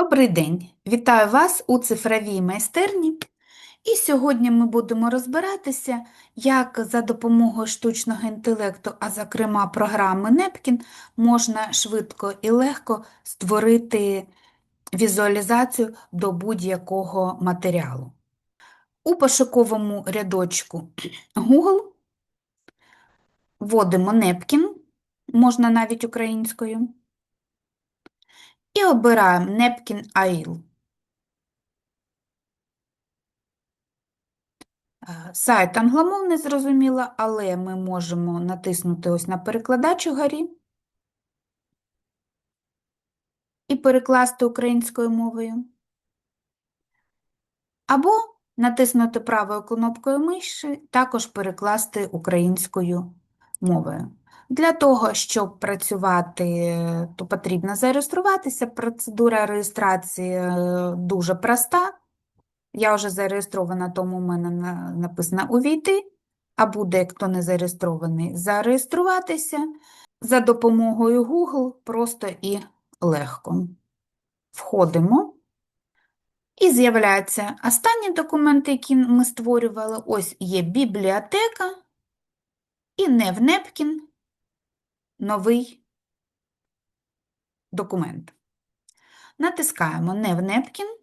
Добрий день! Вітаю вас у цифровій майстерні. І сьогодні ми будемо розбиратися, як за допомогою штучного інтелекту, а зокрема програми Nepkin, можна швидко і легко створити візуалізацію до будь-якого матеріалу. У пошуковому рядочку Google вводимо Nepkin, можна навіть українською, і обираємо Nepkin AIL. Е, Сайт англомовний, зрозуміло, але ми можемо натиснути ось на перекладач угорі і перекласти українською мовою. Або натиснути правою кнопкою миші, також перекласти українською мовою. Для того, щоб працювати, то потрібно зареєструватися. Процедура реєстрації е, дуже проста. Я вже зареєстрована, тому в мене написано увійти, а буде, хто не зареєстрований, зареєструватися за допомогою Google просто і легко. Входимо. І з'являються останні документи, які ми створювали. Ось є бібліотека і не в Непкін новий документ. Натискаємо не в Непкін.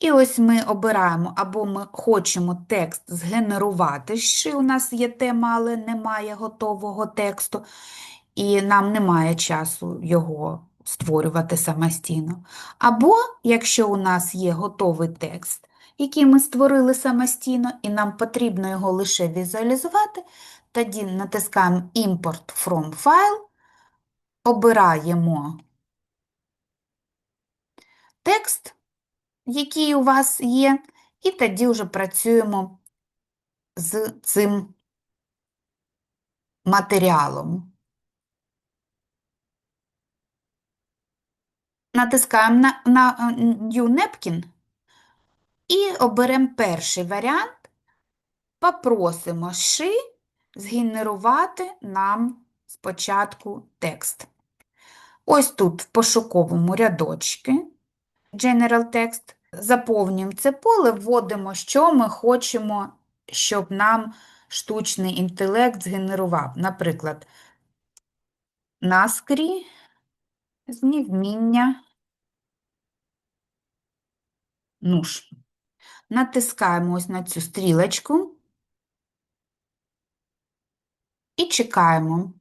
І ось ми обираємо, або ми хочемо текст згенерувати, що у нас є тема, але немає готового тексту, і нам немає часу його створювати самостійно. Або, якщо у нас є готовий текст, який ми створили самостійно, і нам потрібно його лише візуалізувати, тоді натискаємо Import from File, обираємо текст який у вас є, і тоді вже працюємо з цим матеріалом. Натискаємо на, на New Napkin і оберемо перший варіант, попросимо ши згенерувати нам спочатку текст. Ось тут в пошуковому рядочку General Text Заповнюємо це поле, вводимо, що ми хочемо, щоб нам штучний інтелект згенерував. Наприклад, наскрі, знівміння, нуш. Натискаємо ось на цю стрілочку і чекаємо,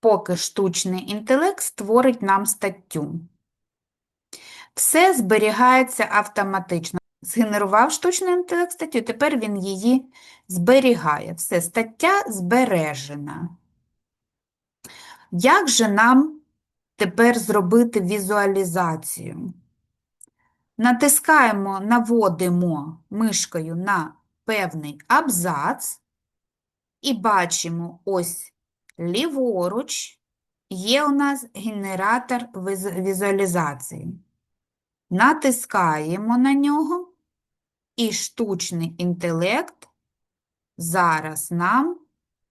поки штучний інтелект створить нам статтю. Все зберігається автоматично. Згенерував штучний інтелект статтю, тепер він її зберігає. Все, стаття збережена. Як же нам тепер зробити візуалізацію? Натискаємо, наводимо мишкою на певний абзац і бачимо ось ліворуч є у нас генератор візуалізації. Натискаємо на нього, і штучний інтелект зараз нам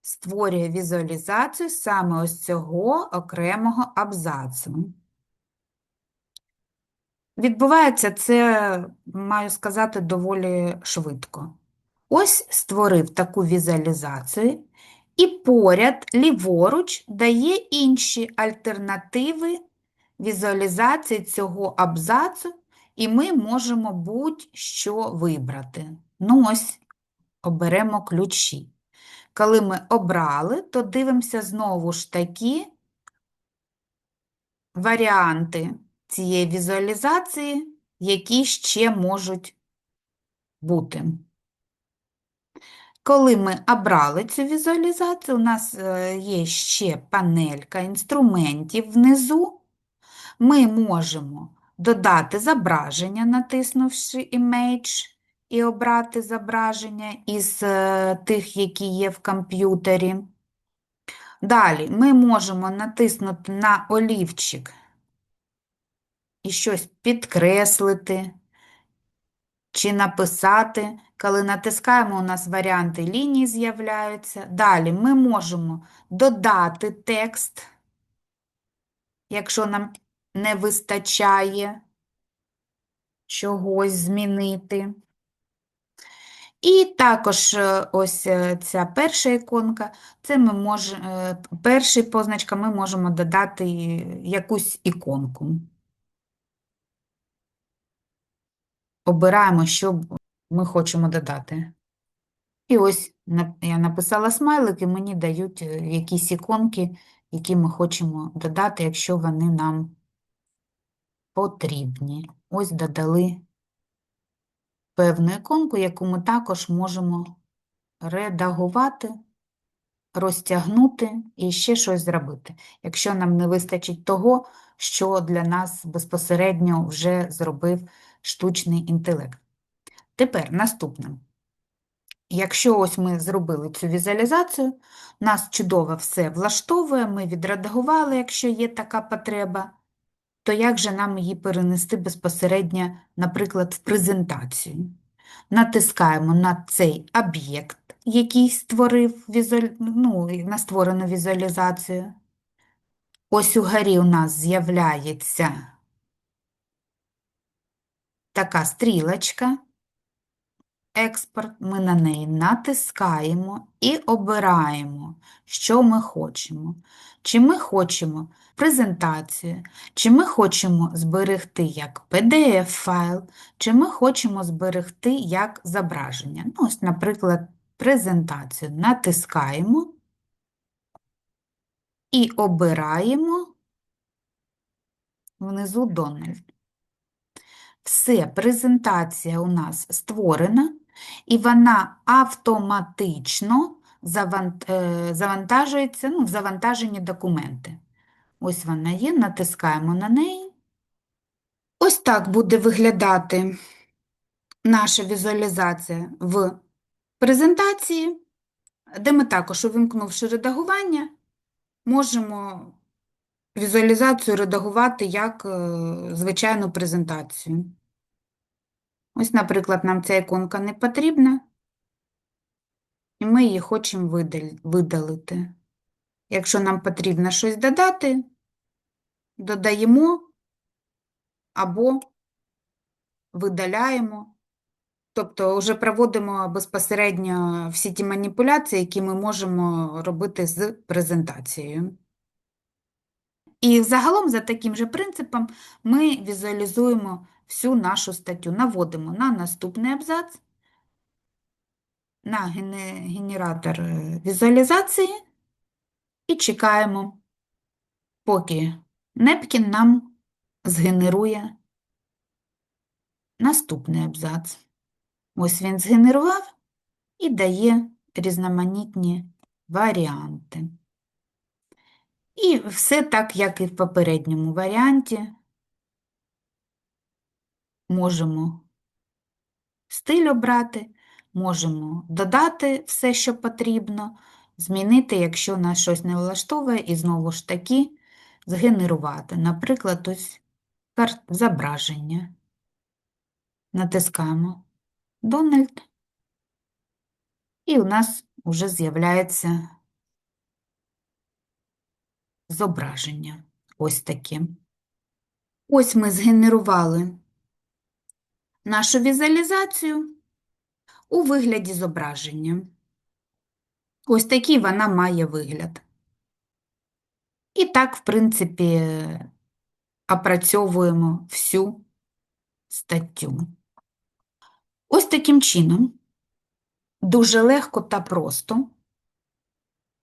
створює візуалізацію саме ось цього окремого абзацу. Відбувається це, маю сказати, доволі швидко. Ось створив таку візуалізацію, і поряд ліворуч дає інші альтернативи візуалізації цього абзацу, і ми можемо будь-що вибрати. Ну, ось, оберемо ключі. Коли ми обрали, то дивимося знову ж таки варіанти цієї візуалізації, які ще можуть бути. Коли ми обрали цю візуалізацію, у нас е, є ще панелька інструментів внизу, ми можемо додати зображення, натиснувши Image, і обрати зображення із е, тих, які є в комп'ютері. Далі ми можемо натиснути на олівчик і щось підкреслити чи написати. Коли натискаємо, у нас варіанти лінії з'являються. Далі ми можемо додати текст якщо нам не вистачає чогось змінити. І також е, ось е, ця перша іконка, це ми можемо, перша позначка, ми можемо додати якусь іконку. Обираємо, що ми хочемо додати. І ось я написала смайлик, і мені дають е, якісь іконки, які ми хочемо додати, якщо вони нам потрібні. Ось додали певну іконку, яку ми також можемо редагувати, розтягнути і ще щось зробити, якщо нам не вистачить того, що для нас безпосередньо вже зробив штучний інтелект. Тепер наступне. Якщо ось ми зробили цю візуалізацію, нас чудово все влаштовує, ми відредагували, якщо є така потреба, то як же нам її перенести безпосередньо, наприклад, в презентацію? Натискаємо на цей об'єкт, який створив візуаль... ну, на створену візуалізацію. Ось угорі у нас з'являється така стрілочка експорт, ми на неї натискаємо і обираємо, що ми хочемо. Чи ми хочемо презентацію, чи ми хочемо зберегти як PDF-файл, чи ми хочемо зберегти як зображення. Ну, ось, наприклад, презентацію натискаємо і обираємо внизу Дональд. Все, презентація у нас створена, і вона автоматично е, завантажується ну, в завантажені документи. Ось вона є, натискаємо на неї. Ось так буде виглядати наша візуалізація в презентації, де ми також, увімкнувши редагування, можемо візуалізацію редагувати як е, звичайну презентацію. Ось, наприклад, нам ця іконка не потрібна, і ми її хочемо видалити. Якщо нам потрібно щось додати, додаємо або видаляємо. Тобто вже проводимо безпосередньо всі ті маніпуляції, які ми можемо робити з презентацією. І загалом за таким же принципом ми візуалізуємо всю нашу статтю, наводимо на наступний абзац, на генератор е, візуалізації і чекаємо, поки Непкін нам згенерує наступний абзац. Ось він згенерував і дає різноманітні варіанти. І все так, як і в попередньому варіанті. Можемо стиль обрати, можемо додати все, що потрібно, змінити, якщо нас щось не влаштовує, і знову ж таки згенерувати. Наприклад, ось зображення. Натискаємо Дональд, і у нас вже з'являється зображення. Ось таке. Ось ми згенерували нашу візуалізацію у вигляді зображення. Ось такий вона має вигляд. І так, в принципі, опрацьовуємо всю статтю. Ось таким чином, дуже легко та просто,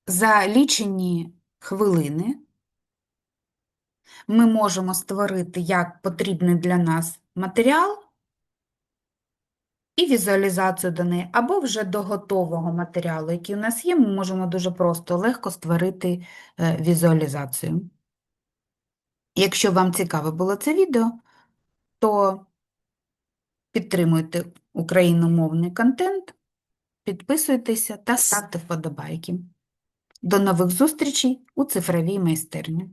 за лічені хвилини ми можемо створити як потрібний для нас матеріал і візуалізацію до неї, або вже до готового матеріалу, який у нас є, ми можемо дуже просто, легко створити е, візуалізацію. Якщо вам цікаве було це відео, то підтримуйте україномовний контент, підписуйтеся та ставте вподобайки. До нових зустрічей у цифровій майстерні.